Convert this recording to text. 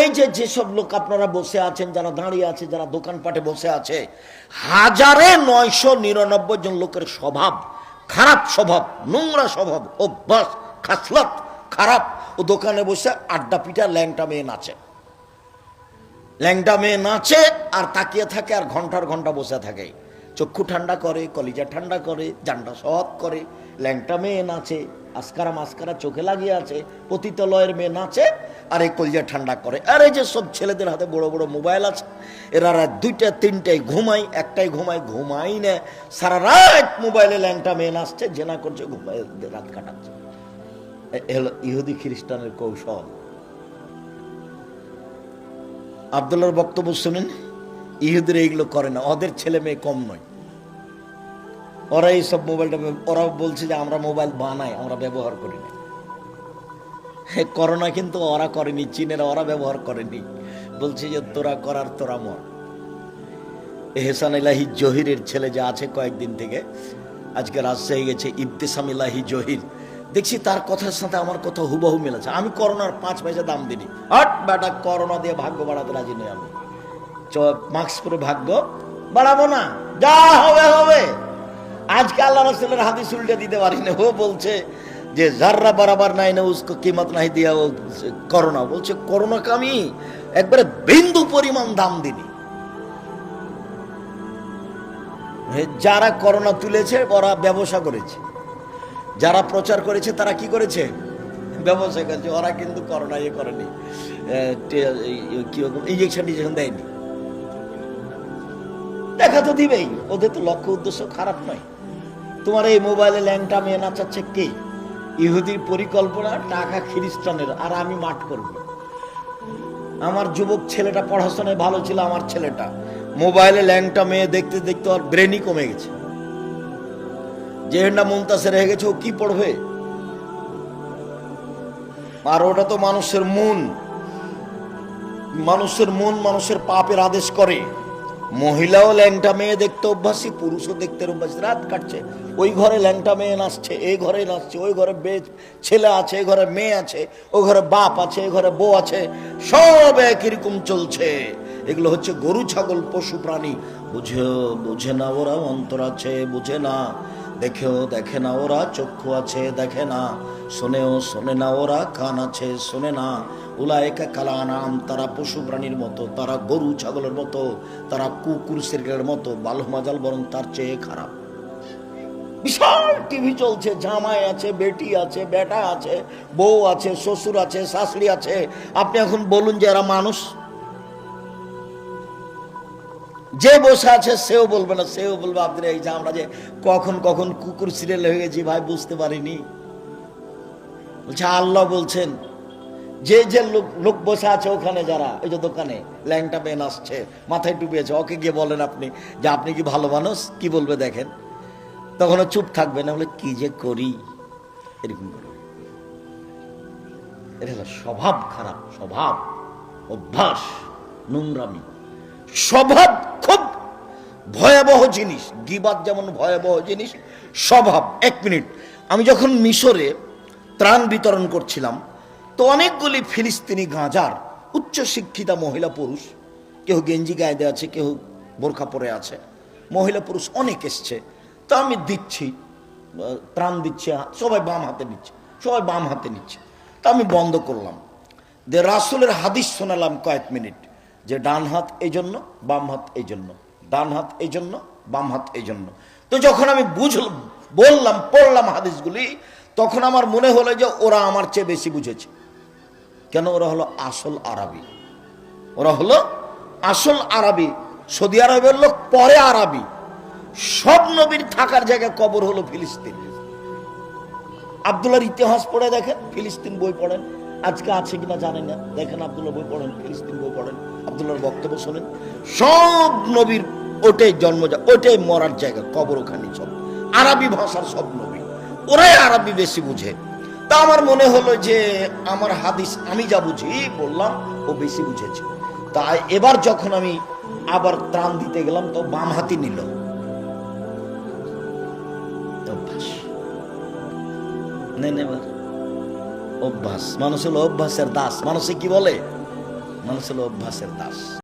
এই যে যেসব লোক আপনারা বসে আছেন, যারা দাঁড়িয়ে আছে, যারা দোকানপাটে বসে আছে, হাজারে নয়শো নিরানব্বই জন লোকের স্বভাব খারাপ স্বভাব, নোংরা স্বভাব, অভ্যাস, খাসলত, খারাপ। ও দোকানে বসে আড্ডা পিঠা ল্যাংটা মেয়ে নাচে। ল্যাংটা মেয়ে নাচে আর তাকিয়ে থাকে আর ঘণ্টার ঘণ্টা বসে থাকে। চক্ষু ঠান্ডা করে, কলিজা ঠান্ডা করে জান্ডা সৎ করে। ল্যাংটা মেয়ে নাচে, আসকারা মাস্কারা চোখে লাগিয়ে আছে, পতিতলয়ের মেয়ে নাচে আর এই কলিজা ঠান্ডা করে। আর এই যে সব ছেলেদের হাতে বড় বড় মোবাইল আছে, এরা রাত দুইটা তিনটায় ঘুমাই একটাই ঘুমাই ঘুমাই না। সারা রাত মোবাইলে ল্যাংটা মেয়ে নাচছে, জেনা করছে ঘুমাই রাত কাটাচ্ছে। ইহুদি খ্রিস্টানের কৌশল। আবদুল্লার বক্তব্য শুনেন, ইহুদের এইগুলো করে না, ওদের ছেলে মেয়ে কম নয়। ওরা এই সব মোবাইলটা ওরা বলছে যে আমরা মোবাইল বানাই, আমরা ব্যবহার করি না। করোনা কিন্তু ওরা করেনি, চীনের ওরা ব্যবহার করেনি। বলছে যে তোরা করার, তোরা মর। এহসান ইলাহি জহিরের ছেলে যে আছে কয়েকদিন থেকে, আজকে রাজশাহী গেছে, ইবতেসাম ইলাহি জহির। দেখছি তার কথার সাথে আমার কথা হুবহু মিলেছে আমি করোনার পাঁচ পয়সা দাম দিনি হট বেটা করোনা দিয়ে ভাগ্য বাড়াতে রাজি নেই আমি। মাস্ক পরে ভাগ্য বাড়াবো না। যা হবে হবে। আজকে আল্লাহ রসুলের হাদিস উল্টে দিতে পারি না ও বলছে যে যার্রা বরাবর নাই না, উসকো কিমত নাই দিয়া ও করোনা। বলছে করোনা কামি একবারে বিন্দু পরিমাণ দাম দিনি। যারা করোনা তুলেছে, ওরা ব্যবসা করেছে। যারা প্রচার করেছে, তারা কি করেছে? ব্যবসা করেছে। ওরা কিন্তু করোনা ইয়ে করেনি। ইঞ্জেকশন টিঞ্জেকশন দেয়নি। দেখা তো দিবেই। ওদের তো লক্ষ্য উদ্দেশ্য খারাপ নয়। তোমার এই মোবাইলে ল্যাংটা মেয়ে নাচাচ্ছে কে? ইহুদির পরিকল্পনা টাকা খ্রিস্টানের, আর আমি মাঠ করব। আমার যুবক ছেলেটা পড়াশোনায় ভালো ছিল, আমার ছেলেটা। মোবাইলে ল্যাংটা মেয়ে দেখতে দেখতে ওর ব্রেনই কমে গেছে। যে হেন্ডা মুমতাসে রেখে গেছে, ও কি পড়বে? আর ওটা তো মানুষের মন। মানুষের মন মানুষের পাপের আদেশ করে। মহিলাও ল্যাংটা মেয়ে দেখতে অভ্যাসী, পুরুষও দেখতে অভ্যাসী। রাত কাটছে, ওই ঘরে ল্যাংটা মেয়ে নাচছে, এই ঘরে নাচছে, ওই ঘরে ছেলে আছে, এই ঘরে মেয়ে আছে, ওই ঘরে বাপ আছে, এই ঘরে বউ আছে, সব একই রকম চলছে। এগুলো হচ্ছে গরু, ছাগল, পশু, প্রাণী। বুঝে বুঝে না ওরা অন্তর আছে, বুঝে না। দেখেও দেখে না ওরা, চক্ষু আছে দেখে না। শোনেও শোনে না ওরা, কান আছে শোনে না। উলায়কা কালা নাম তারা পশু প্রাণীর মতো, তারা গরু ছাগলের মতো, তারা কুকুর সিরকেলের মতো বালহমাজাল বরং তার চেয়ে খারাপ। বিশাল টিভি চলছে, জামাই আছে, বেটি আছে, বেটা আছে, বউ আছে, শ্বশুর আছে, শাশুড়ি আছে। আপনি এখন বলুন যে এরা মানুষ? যে বসে আছে সেও বলবে না, সেও বলবে, আপনি এই যে আমরা যে কখন কখন কুকুর সিরিয়াল হয়ে গেছি ভাই, বুঝতে পারিনি। বলছে, আল্লাহ বলছেন, যে যে লোক লোক বসে আছে ওখানে যারা ওই যে দোকানে, ল্যাংটা পেন আসছে, মাথায় টুপিয়েছে ওকে গিয়ে বলেন আপনি যে আপনি কি ভালো মানুষ? কি বলবে দেখেন। তখন চুপ থাকবে না, বলে, কি যে করি? এরকম এটা স্বভাব খারাপ, স্বভাব অভ্যাস, নোংরামি। স্বভাব ভয়াবহ জিনিস, গিবাদ যেমন ভয়াবহ জিনিস, স্বভাব। এক মিনিট। আমি যখন মিশরে ত্রাণ বিতরণ করছিলাম, তো অনেকগুলি ফিলিস্তিনি গাঁজার উচ্চ শিক্ষিতা মহিলা পুরুষ, কেউ গেঞ্জি গায়ে দেওয়া আছে, কেউ বোরখা পরে আছে, মহিলা পুরুষ অনেক এসছে। তা আমি দিচ্ছি ত্রাণ দিচ্ছে সবাই বাম হাতে নিচ্ছে, সবাই বাম হাতে নিচ্ছে। তা আমি বন্ধ করলাম। যে রাসুলের হাদিস শোনালাম কয়েক মিনিট, যে ডান হাত এই জন্য বাম হাত এই জন্য ডান হাত এই জন্য, বাম হাত এই জন্য। তো যখন আমি বুঝলাম বললাম, পড়লাম হাদিসগুলি, তখন আমার মনে হলো যে ওরা আমার চেয়ে বেশি বুঝেছে। কেন? ওরা হলো আসল আরবি। ওরা হলো আসল আরবি। সৌদি আরবের লোক পরে আরবি। সব নবীর থাকার জায়গায় কবর হলো ফিলিস্তিন। আবদুল্লাহর ইতিহাস পড়ে দেখেন, ফিলিস্তিন বই পড়েন। আজকে আছে কিনা জানেন না? দেখেন আবদুল্লাহ বই পড়েন, ফিলিস্তিন বই পড়েন। আবদুল্লাহর বক্তব্য শোনেন। সব নবীর ওটাই জন্ম ওটাই মরার জায়গা, কবর ওখানে সব। আরবি ভাষার সব নবী। ওরাই আরবি বেশি বুঝে। তা আমার মনে হলো যে আমার হাদিস আমি যা বুঝি, বললাম, ও বেশি বুঝেছে। তাই এবার যখন আমি আবার ত্রাণ দিতে গেলাম, তো বাম হাতি নিল। অভ্যাস অভ্যাস। মানুষ হলো অভ্যাসের দাস। মানুষে কি বলে? মানুষ হলো অভ্যাসের দাস।